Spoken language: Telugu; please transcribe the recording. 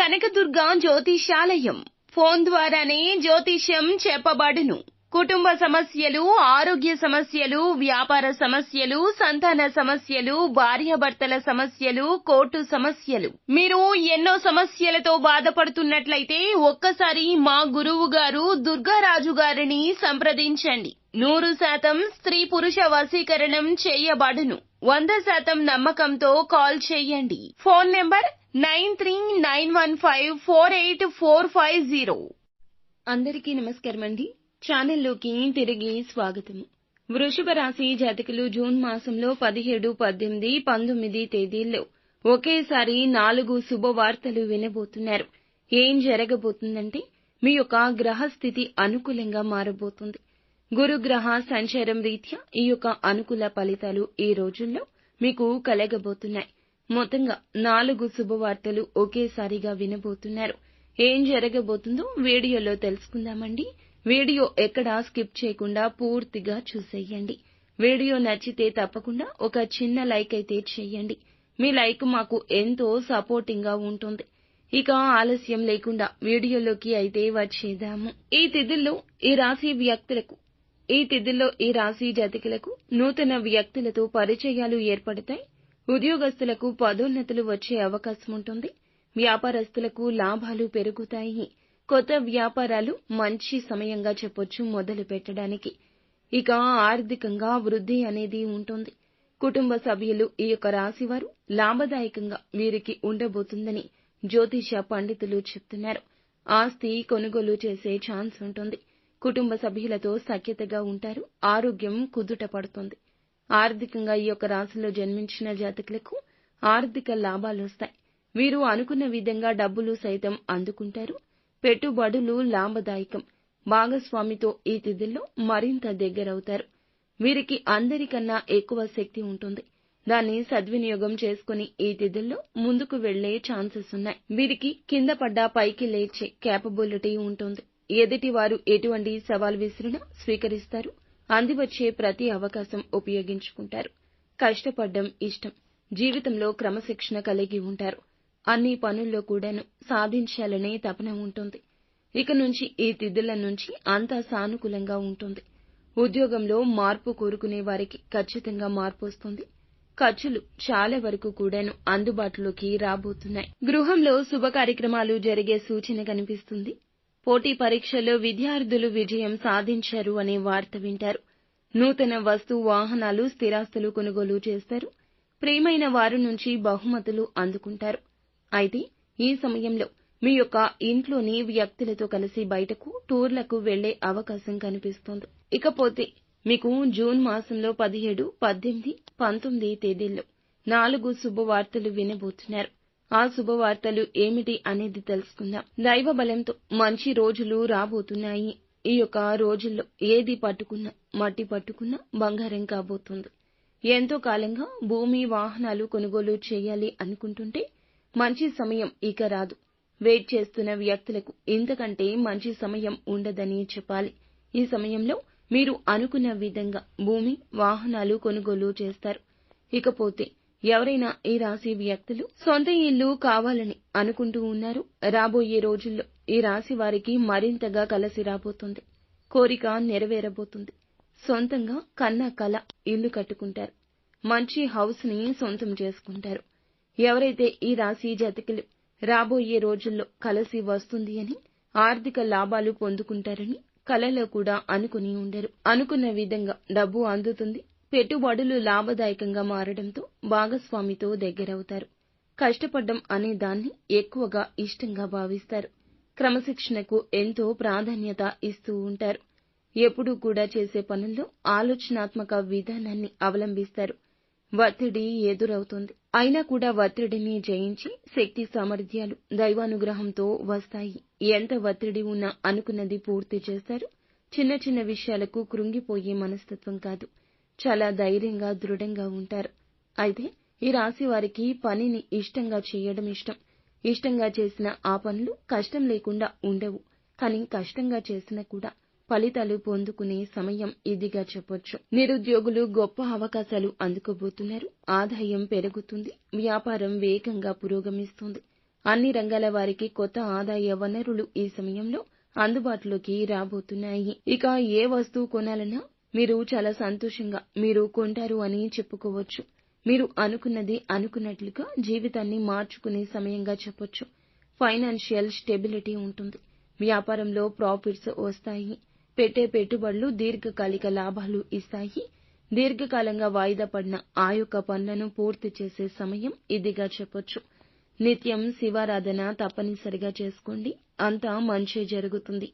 కనకదుర్గ జ్యోతిషాలయం. ఫోన్ ద్వారానే జ్యోతిష్యం చెప్పబడును. కుటుంబ సమస్యలు ఆరోగ్య సమస్యలు వ్యాపార సమస్యలు సంతాన సమస్యలు భార్యాభర్తల సమస్యలు కోర్టు సమస్యలు. మీరు ఎన్నో సమస్యలతో బాధపడుతున్నట్లయితే ఒక్కసారి మా గురువు గారు దుర్గారాజు గారిని సంప్రదించండి. నూరు శాతం స్త్రీ పురుష వశీకరణం చేయబడును. వంద శాతం నమ్మకంతో కాల్ చేయండి. Phone number nine three nine one five four eight four five zero. అందరికీ నమస్కారం అండి ఛానల్లోకి తిరిగి స్వాగతము వృషభ రాశి జాతకులు జూన్ మాసంలో పదిహేడు పద్దెనిమిది పంతొమ్మిది తేదీల్లో ఒకేసారి నాలుగు శుభవార్తలు వినబోతున్నారు. ఏం జరగబోతుందంటే మీ యొక్క గ్రహస్థితి అనుకూలంగా మారబోతుంది. గురుగ్రహ సంచారం రీత్యా ఈ యొక్క అనుకూల ఫలితాలు ఈ రోజుల్లో మీకు కలగబోతున్నాయి. మొత్తంగా నాలుగు శుభవార్తలు ఒకేసారిగా వినబోతున్నారు. ఏం జరగబోతుందో వీడియోలో తెలుసుకుందామండి. వీడియో ఎక్కడా స్కిప్ చేయకుండా పూర్తిగా చూసేయండి. వీడియో నచ్చితే తప్పకుండా ఒక చిన్న లైక్ అయితే చేయండి. మీ లైక్ మాకు ఎంతో సపోర్టింగ్గా ఉంటుంది. ఇక ఆలస్యం లేకుండా వీడియోలోకి అయితే వచ్చేద్దాము. ఈ తిథుల్లో ఈ రాశి వ్యక్తులకు ఈ తిథుల్లో ఈ రాశి జాతికలకు నూతన వ్యక్తులతో పరిచయాలు ఏర్పడతాయి. ఉద్యోగస్తులకు పదోన్నతులు వచ్చే అవకాశం ఉంటుంది వ్యాపారస్తులకు లాభాలు పెరుగుతాయి. కొత్త వ్యాపారాలు మంచి సమయంగా చెప్పొచ్చు మొదలు పెట్టడానికి. ఇక ఆర్థికంగా వృద్ధి అనేది ఉంటుంది. కుటుంబ సభ్యులు ఈ యొక్క రాశివారు లాభదాయకంగా వీరికి ఉండబోతుందని జ్యోతిష పండితులు చెప్తున్నారు. ఆస్తి కొనుగోలు చేసే ఛాన్స్ ఉంటుంది. కుటుంబ సభ్యులతో సఖ్యతగా ఉంటారు. ఆరోగ్యం కుదుట పడుతుంది. ఆర్థికంగా ఈ యొక్క రాశిలో జన్మించిన జాతకులకు ఆర్థిక లాభాలు వస్తాయి. వీరు అనుకున్న విధంగా డబ్బులు సైతం అందుకుంటారు. పెట్టుబడులు లాభదాయకం. భాగస్వామితో ఈ తిథుల్లో మరింత దగ్గరవుతారు. వీరికి అందరికన్నా ఎక్కువ శక్తి ఉంటుంది. దాన్ని సద్వినియోగం చేసుకుని ఈ తిథుల్లో ముందుకు వెళ్ళే ఛాన్సెస్ ఉన్నాయి. వీరికి కింద పడ్డా పైకి లేచే కేపబిలిటీ ఉంటుంది. ఎదుటి వారు ఎటువంటి సవాల్ విసిరినా స్వీకరిస్తారు. అందివచ్చే ప్రతి అవకాశం ఉపయోగించుకుంటారు. కష్టపడ్డం ఇష్టం. జీవితంలో క్రమశిక్షణ కలిగి ఉంటారు. అన్ని పనుల్లో కూడాను సాధించాలనే తపన ఉంటుంది. ఇక నుంచి ఈ తిథుల నుంచి అంతా సానుకూలంగా ఉంటుంది. ఉద్యోగంలో మార్పు కోరుకునే వారికి ఖచ్చితంగా మార్పు వస్తుంది. ఖర్చులు చాలా వరకు కూడాను అందుబాటులోకి రాబోతున్నాయి. గృహంలో శుభ కార్యక్రమాలు జరిగే సూచన కనిపిస్తుంది. పోటీ పరీక్షల్లో విద్యార్థులు విజయం సాధించారు అనే వార్త వింటారు. నూతన వస్తు వాహనాలు స్థిరాస్తులు కొనుగోలు చేస్తారు. ప్రియమైన వారి నుంచి బహుమతులు అందుకుంటారు. అయితే ఈ సమయంలో మీ యొక్క ఇంట్లోని వ్యక్తులతో కలిసి బయటకు టూర్లకు వెళ్ళే అవకాశం కనిపిస్తోంది. ఇకపోతే మీకు జూన్ మాసంలో పదిహేడు పద్దెనిమిది పంతొమ్మిది తేదీల్లో నాలుగు శుభవార్తలు వినబోతున్నారు. ఆ శుభవార్తలు ఏమిటి అనేది తెలుసుకుందాం. దైవ బలంతో మంచి రోజులు రాబోతున్నాయి. ఈ యొక్క రోజుల్లో ఏది పట్టుకున్నా మట్టి పట్టుకున్నా బంగారం కాబోతుంది. ఎంతో కాలంగా భూమి వాహనాలు కొనుగోలు చేయాలి అనుకుంటుంటే మంచి సమయం ఇక రాదు. వెయిట్ చేస్తున్న వ్యక్తులకు ఇంతకంటే మంచి సమయం ఉండదని చెప్పాలి. ఈ సమయంలో మీరు అనుకున్న విధంగా భూమి వాహనాలు కొనుగోలు చేస్తారు. ఇకపోతే ఎవరైనా ఈ రాశి వ్యక్తులు సొంత ఇల్లు కావాలని అనుకుంటూ ఉన్నారు. రాబోయే రోజుల్లో ఈ రాశి వారికి మరింతగా కలసి రాబోతుంది. కోరిక నెరవేరబోతుంది. సొంతంగా కన్న కల ఇల్లు కట్టుకుంటారు. మంచి హౌస్ని సొంతం చేసుకుంటారు. ఎవరైతే ఈ రాశి జాతకులు రాబోయే రోజుల్లో కలసి వస్తుంది అని ఆర్థిక లాభాలు పొందుకుంటారని కలలో కూడా అనుకుని ఉండరు. అనుకున్న విధంగా డబ్బు అందుతుంది. పెట్టుబడులు లాభదాయకంగా మారడంతో భాగస్వామితో దగ్గరవుతారు. కష్టపడ్డం అనే దాన్ని ఎక్కువగా ఇష్టంగా భావిస్తారు. క్రమశిక్షణకు ఎంతో ప్రాధాన్యత ఇస్తూ ఉంటారు. ఎప్పుడూ కూడా చేసే పనుల్లో ఆలోచనాత్మక విధానాన్ని అవలంబిస్తారు. ఒత్తిడి ఎదురవుతుంది. అయినా కూడా ఒత్తిడిని జయించి శక్తి సామర్థ్యాలు దైవానుగ్రహంతో వస్తాయి. ఎంత ఒత్తిడి ఉన్నా అనుకున్నది పూర్తి చేస్తారు. చిన్న చిన్న విషయాలకు కృంగిపోయే మనస్తత్వం కాదు. చాలా ధైర్యంగా దృఢంగా ఉంటారు. అయితే ఈ రాశి వారికి పనిని ఇష్టంగా చేయడం ఇష్టం. ఇష్టంగా చేసిన ఆ పనులు కష్టం లేకుండా ఉండవు. కానీ కష్టంగా చేసినా కూడా ఫలితాలు పొందుకునే సమయం ఇదిగా చెప్పొచ్చు. నిరుద్యోగులు గొప్ప అవకాశాలు అందుకోబోతున్నారు. ఆదాయం పెరుగుతుంది. వ్యాపారం వేగంగా పురోగమిస్తుంది. అన్ని రంగాల వారికి కొత్త ఆదాయ వనరులు ఈ సమయంలో అందుబాటులోకి రాబోతున్నాయి. ఇక ఏ వస్తువు కొనాలన్నా మీరు చాలా సంతోషంగా మీరు కొంటారు అని చెప్పుకోవచ్చు. మీరు అనుకున్నది అనుకున్నట్లుగా జీవితాన్ని మార్చుకునే సమయంగా చెప్పొచ్చు. ఫైనాన్షియల్ స్టెబిలిటీ ఉంటుంది. వ్యాపారంలో ప్రాఫిట్స్ వస్తాయి. పెట్టే పెట్టుబడులు దీర్ఘకాలిక లాభాలు ఇస్తాయి. దీర్ఘకాలంగా వాయిదా పడిన ఆ యొక్క పనులను పూర్తి చేసే సమయం ఇదిగా చెప్పొచ్చు. నిత్యం శివారాధన తప్పనిసరిగా చేసుకోండి. అంతా మంచే జరుగుతుంది.